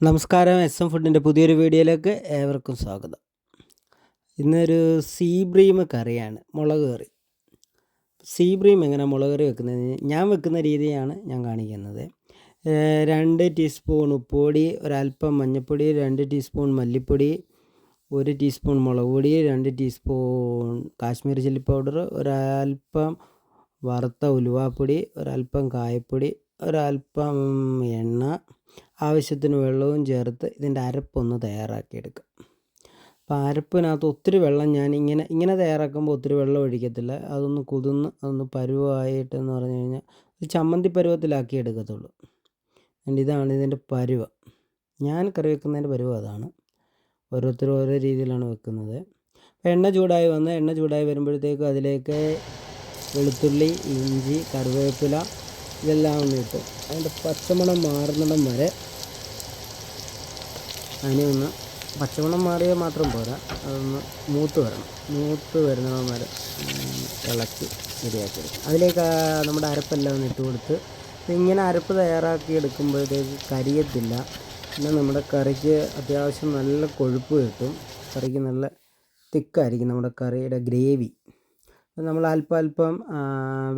നമസ്കാരം S M ഫുഡിന്റെ പുതിയൊരു വീഡിയോയിലേക്ക് ഏവർക്കും സ്വാഗതം. ഇന്നൊരു സീബ്രീം കറിയാണ് മുളക് കറി. സീ ബ്രീം എങ്ങനെ മുളക് കറി വെക്കുന്നത് ഞാൻ വെക്കുന്ന രീതിയാണ് ഞാൻ കാണിക്കുന്നത്. രണ്ട് ടീസ്പൂൺ ഉപ്പുപൊടി ഒരല്പം മഞ്ഞൾപ്പൊടി രണ്ട് ടീസ്പൂൺ മല്ലിപ്പൊടി ഒരു ടീസ്പൂൺ മുളക് പൊടി രണ്ട് ടീസ്പൂൺ കാശ്മീർ ചില്ലി പൗഡർ ഒരല്പം വറുത്ത ഉലുവാപ്പൊടി ഒരല്പം കായപ്പൊടി ഒരല്പം എണ്ണ ആവശ്യത്തിന് വെള്ളവും ചേർത്ത് ഇതിന്റെ അരപ്പൊന്ന് തയ്യാറാക്കിയെടുക്കുക അപ്പോൾ അരപ്പിനകത്ത് ഒത്തിരി വെള്ളം ഞാൻ ഇങ്ങനെ ഇങ്ങനെ തയ്യാറാക്കുമ്പോൾ ഒത്തിരി വെള്ളം ഒഴിക്കത്തില്ല. അതൊന്ന് കുതിർന്ന് അതൊന്ന് പരുവമായിട്ടെന്ന് പറഞ്ഞു കഴിഞ്ഞാൽ ചമ്മന്തി പരുവത്തിലാക്കി എടുക്കത്തുള്ളൂ. ആൻഡ് ഇതാണ് ഇതിന്റെ പരുവ. ഞാൻ കറി വെക്കുന്നതിന്റെ പരുവം അതാണ്. ഓരോരുത്തരും ഓരോ രീതിയിലാണ് വെക്കുന്നത്. എണ്ണ ചൂടായി വന്ന് എണ്ണ ചൂടായി വരുമ്പോഴത്തേക്കും അതിലേക്ക് വെളുത്തുള്ളി ഇഞ്ചി കറിവേപ്പില ഇതെല്ലാം ഒന്ന് ഇട്ട് അതിന്റെ പച്ചമണം മാറുന്നിടം വരെ അതിനെ ഒന്ന് പച്ചമണം മാറിയാൽ മാത്രം പോരാ. അതൊന്ന് മൂത്ത് വരണം. മൂത്ത് വരുന്നിടം വരെ ഇളക്കി ശരിയാക്കി എടുക്കും അതിലേക്ക് നമ്മുടെ അരപ്പെല്ലാം ഒന്ന് ഇട്ട് കൊടുത്ത് ഇങ്ങനെ അരപ്പ് തയ്യാറാക്കി എടുക്കുമ്പോഴത്തേക്ക് കരിയത്തില്ല. പിന്നെ നമ്മുടെ കറിക്ക് അത്യാവശ്യം നല്ല കൊഴുപ്പ് കിട്ടും. കറിക്ക് നല്ല തിക്കായിരിക്കും നമ്മുടെ കറിയുടെ ഗ്രേവി. നമ്മൾ അല്പം അല്പം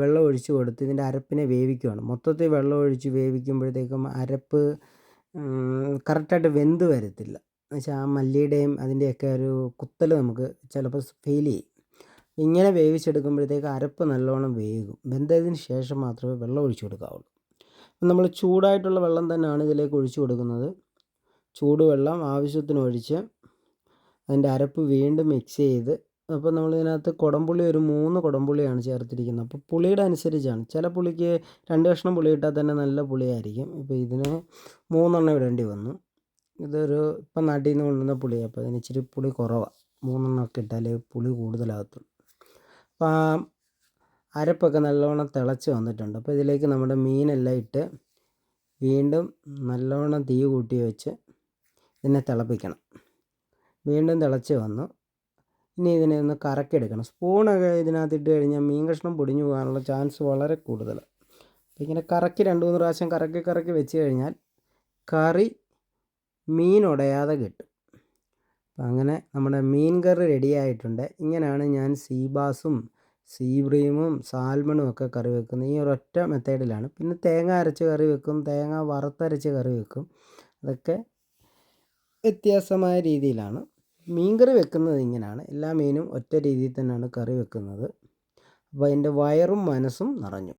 വെള്ളം ഒഴിച്ച് കൊടുത്ത് ഇതിന്റെ അരപ്പിനെ വേവിക്കുകയാണ് മൊത്തത്തിൽ വെള്ളം ഒഴിച്ച് വേവിക്കുമ്പോഴത്തേക്കും അരപ്പ് കറക്റ്റായിട്ട് വെന്ത് വരത്തില്ല. എന്നുവെച്ചാൽ ആ മല്ലിയുടെയും അതിന്റെയൊക്കെ ഒരു കുത്തൽ നമുക്ക് ചിലപ്പോൾ ഫീൽ ചെയ്യും. ഇങ്ങനെ വേവിച്ചെടുക്കുമ്പോഴത്തേക്ക് അരപ്പ് നല്ലോണം വേകും. വെന്തതിന് ശേഷം മാത്രമേ വെള്ളം ഒഴിച്ചു കൊടുക്കാവുള്ളൂ. നമ്മൾ ചൂടായിട്ടുള്ള വെള്ളം തന്നെയാണ് ഇതിലേക്ക് ഒഴിച്ചു കൊടുക്കുന്നത്. ചൂടുവെള്ളം ആവശ്യത്തിന് ഒഴിച്ച് അതിന്റെ അരപ്പ് വീണ്ടും മിക്സ് ചെയ്ത് അപ്പോൾ നമ്മൾ ഇതിനകത്ത് കുടംപുളി ഒരു മൂന്ന് കുടംപുളിയാണ് ചേർത്തിരിക്കുന്നത്. അപ്പോൾ പുളിയുടെ അനുസരിച്ചാണ്. ചില പുളിക്ക് രണ്ട് കഷ്ണം പുളി ഇട്ടാൽ തന്നെ നല്ല പുളിയായിരിക്കും. ഇപ്പോൾ ഇതിന് മൂന്നെണ്ണം ഇടേണ്ടി വന്നു. ഇതൊരു ഇപ്പം നാട്ടിൽ നിന്ന് കൊണ്ടുവന്ന പുളിയാണ് അപ്പോൾ അതിന് ഇച്ചിരി പുളി കുറവാണ് മൂന്നെണ്ണം ഒക്കെ ഇട്ടാലേ പുളി കൂടുതലാകത്തുള്ളൂ. അപ്പോൾ അരപ്പൊക്കെ നല്ലവണ്ണം തിളച്ച് വന്നിട്ടുണ്ട്. അപ്പോൾ ഇതിലേക്ക് നമ്മുടെ മീനെല്ലാം ഇട്ട് വീണ്ടും നല്ലവണ്ണം തീ കൂട്ടി വെച്ച് ഇതിനെ തിളപ്പിക്കണം. വീണ്ടും തിളച്ച് വന്നു. ഇനി ഇതിനെ ഒന്ന് കറക്കിയെടുക്കണം. സ്പൂണൊക്കെ ഇതിനകത്ത് ഇട്ട് കഴിഞ്ഞാൽ മീൻ കഷ്ണം പൊടിഞ്ഞു പോകാനുള്ള ചാൻസ് വളരെ കൂടുതലാണ്. അപ്പോൾ ഇങ്ങനെ കറക്കി രണ്ട് മൂന്ന് പ്രാവശ്യം കറക്കി കറക്കി വെച്ച് കഴിഞ്ഞാൽ കറി മീൻ ഉടയാതെ കിട്ടും. അങ്ങനെ നമ്മുടെ മീൻ കറി റെഡിയായിട്ടുണ്ട് ഇങ്ങനെയാണ് ഞാൻ സീബാസും സീബ്രീമും സാൽമണും ഒക്കെ കറി വെക്കുന്നത്. ഈ ഒരൊറ്റ മെത്തേഡിലാണ് പിന്നെ തേങ്ങ അരച്ച് കറി വെക്കും. തേങ്ങ വറുത്തരച്ച് കറി വെക്കും. അതൊക്കെ വ്യത്യാസമായ രീതിയിലാണ്. മീൻ കറി വെക്കുന്നത് ഇങ്ങനെയാണ്. എല്ലാ മീനും ഒറ്റ രീതിയിൽ തന്നെയാണ് കറി വെക്കുന്നത്. അപ്പോൾ അതിന്റെ വയറും മനസ്സും നിറഞ്ഞു.